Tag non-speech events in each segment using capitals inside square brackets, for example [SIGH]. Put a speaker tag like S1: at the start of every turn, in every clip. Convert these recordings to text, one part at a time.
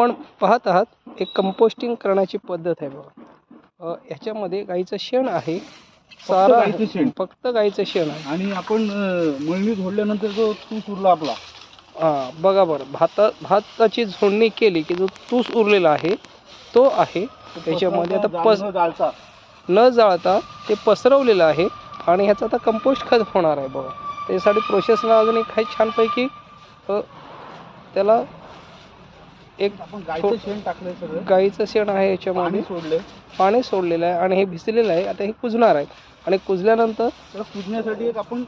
S1: आपण पाहत आहात एक कंपोस्टिंग करण्याची पद्धत आहे बघा. ह्याच्यामध्ये गाईचं शेण आहे.
S2: गाईचं शेण.
S1: फक्त गाईचं शेण आहे.
S2: आणि आपण मळणी झोडल्यानंतर जो तूस उरला आपला.
S1: हा बघा बरं. भाता भाताची झोडणी केली की जो तूस उरलेला आहे तो आहे. त्याच्यामध्ये आता पस
S2: जाळता.
S1: न जाळता ते पसरवलेलं आहे आणि ह्याचं आता कंपोस्ट खत होणार आहे बघा. त्याच्यासाठी प्रोसेसला अजून एक काही छानपैकी. त्याला एक
S2: आपण गायचं शेण टाकलंय सगळं.
S1: गाईचं शेण आहे
S2: पाणी
S1: याच्यामध्ये
S2: सोडलंय.
S1: पाणी सोडलेलं आहे आणि हे भिजलेलं आहे. आता हे कुजणार आहे. आणि कुजल्यानंतर
S2: त्याला कुजण्यासाठी एक आपण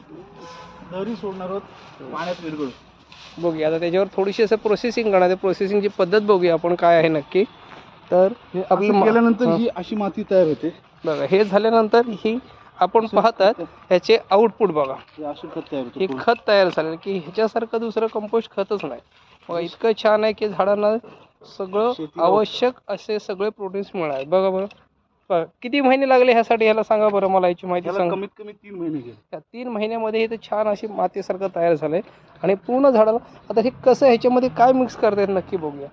S2: दरी सोडणार आहोत पाण्यात विरघळून.
S1: बघूया. आता त्याच्यावर थोडीशी असं प्रोसेसिंग करणार आहे. प्रोसेसिंगची पद्धत बघूया आपण काय आहे नक्की. तर
S2: हे
S1: आपलं
S2: असं
S1: मा-
S2: केल्यानंतर
S1: हा.
S2: ही अशी माती तयार होते.
S1: बघा हे झाल्यानंतर ही आपण पाहतात ह्याचे आउटपुट बघा.
S2: हे अशी खत तयार
S1: हे
S2: होते
S1: खत तयार झालेलं की ह्याच्यासारखं दुसरं कंपोस्ट खतच नाही. बघा इतकं छान आहे की झाडांना सगळं आवश्यक असे सगळे प्रोटीन्स मिळाले. बघा बरं. बघा, किती महिने लागले ह्यासाठी ह्याला सांगा बरं मला याची माहिती सांगा.
S2: कमीत कमी तीन महिने गेले.
S1: त्या तीन महिन्यामध्ये हे तर छान अशी मातीसारखं तयार झालंय. आणि पूर्ण झाडाला आता हे कसं ह्याच्यामध्ये काय मिक्स करतायत नक्की बघूया.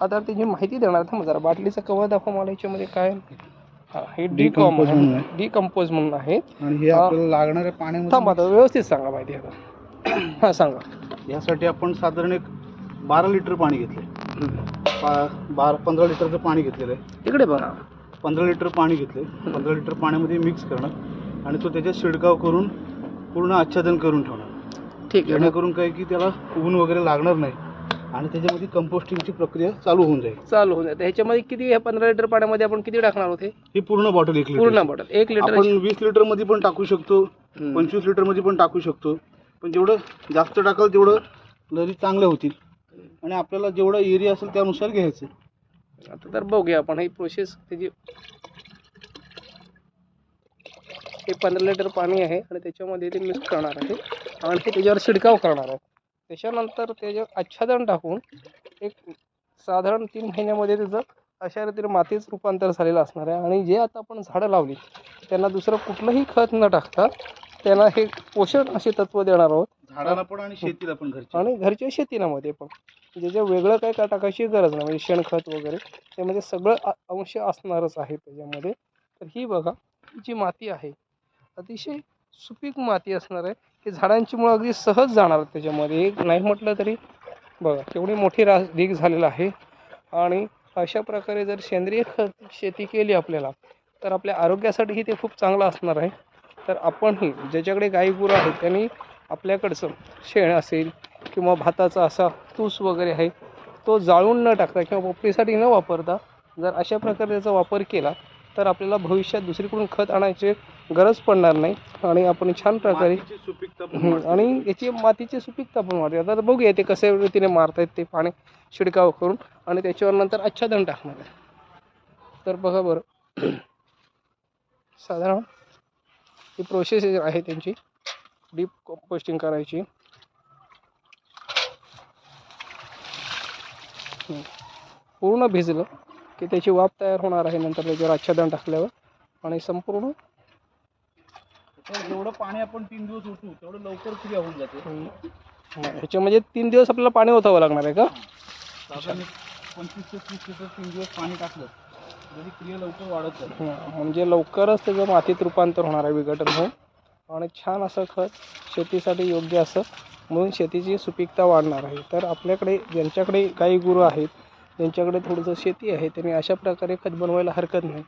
S1: आता त्याची माहिती देणार थांब जरा. बाटलीचं कवर दाखव मला याच्यामध्ये काय. हा हे डिकॉम
S2: आहे.
S1: डिकम्पोज म्हणून आहे.
S2: आणि. आपल्याला लागणाऱ्या
S1: थांब
S2: पाण्यामध्ये
S1: आता व्यवस्थित सांगा माहिती आता. हां सांगा.
S2: यासाठी आपण साधारण एक बारा लिटर पाणी घेतले बारा पंधरा लिटरचं पाणी घेतलेलं आहे.
S1: तिकडे बघा
S2: पंधरा लिटर पाणी घेतले पंधरा लिटर पाण्यामध्ये मिक्स करणार. आणि तो त्याच्यात शिडकाव करून पूर्ण आच्छादन करून ठेवणार.
S1: ठीक
S2: जेणेकरून काय की त्याला ऊन वगैरे लागणार नाही. आणि त्याच्यामध्ये कंपोस्टिंगची प्रक्रिया चालू होऊन जाईल.
S1: चालू होऊन जाते ह्याच्यामध्ये किती ह्या पंधरा लिटर पाण्यामध्ये आपण किती टाकणार होते?
S2: ही पूर्ण बॉटल एक
S1: पूर्ण बॉटल एक लिटर
S2: आपण वीस लिटरमध्ये पण टाकू शकतो. पंचवीस लिटरमध्ये पण टाकू शकतो. पण जेवढं जास्त टाकाल तेवढं लहरी चांगल्या होतील. आणि आपल्याला जेवढा एरिया असेल त्यानुसार घ्यायचं.
S1: आता तर बघूया आपण ही प्रोसेस त्याची हे पंधरा लिटर पाणी आहे आणि त्याच्यामध्ये ते मिक्स करणार आहे. आणि ते त्याच्यावर शिडकाव करणार आहे. त्याच्यानंतर त्याच्यावर आच्छादन टाकून एक साधारण तीन महिन्यामध्ये त्याचं अशा रीतीने मातीच रूपांतर झालेलं असणार आहे. आणि जे आता आपण झाडं लावली त्यांना दुसरं कुठलंही खत न टाकता त्यांना हे पोषण असे तत्त्व देणार आहोत.
S2: झाडाला पण आणि शेतीला पण घरच्या
S1: आणि घरच्या शेतीनामध्ये पण. ज्याच्या वेगळं काही का टाकायची गरज नाही. म्हणजे शेणखत वगैरे त्यामध्ये सगळं अ- अंश असणारच आहे त्याच्यामध्ये. तर ही बघा जी माती आहे अतिशय सुपीक माती असणार आहे. की झाडांची मुळं अगदी सहज जाणार त्याच्यामध्ये. एक नाही म्हटलं तरी बघा केवढी मोठी रास ढीग झालेला आहे. आणि अशा प्रकारे जर सेंद्रिय खत शेती केली आपल्याला तर आपल्या आरोग्यासाठीही ते खूप चांगलं असणार आहे. तर आपणही ज्याच्याकडे गाई गुरं आहेत त्यांनी आपल्याकडचं शेण असेल किंवा भाताचा असा तूस वगैरे आहे तो जाळून न टाकता किंवा पोपटीसाठी न वापरता जर अशा प्रकारे त्याचा वापर केला तर आपल्याला भविष्यात दुसरीकडून खत आणायची गरज पडणार नाही आणि आपण छान प्रकारे. आणि याची मातीची सुपीकता पण वाढते. आता बघूया ते कशा रीतीने मारतायत ते पाणी शिडकाव करून आणि त्याच्यावर नंतर आच्छादन टाकणार आहे. तर बघा बरं. [CLEARS THROAT] साधारण ही प्रोसेस आहे त्यांची. डीप कंपोस्टिंग करायची. पूर्ण भिजलं की त्याची वाफ तयार होणार आहे नंतर त्याच्यावर आच्छादन टाकल्यावर. आणि संपूर्ण
S2: जेवढं पाणी आपण तीन दिवस ओतू तेवढं लवकर क्रिया होऊन जाते.
S1: ह्याच्या म्हणजे तीन दिवस आपल्याला पाणी ओतावं लागणार आहे का?
S2: पंचवीस ते तीस लिटर तीन दिवस पाणी टाकलं तरी क्रिया लवकर वाढत जाते
S1: म्हणजे लवकरच त्याचं मातीत रूपांतर होणार आहे विघटन होऊन. आणि छान असं खत शेतीसाठी योग्य असं. म्हणून शेतीची सुपीकता वाढणार आहे. तर आपल्याकडे ज्यांच्याकडे गाई गुरु आहेत ज्यांच्याकडे थोडंसं शेती आहे त्यांनी अशा प्रकारे खत बनवायला हरकत नाही.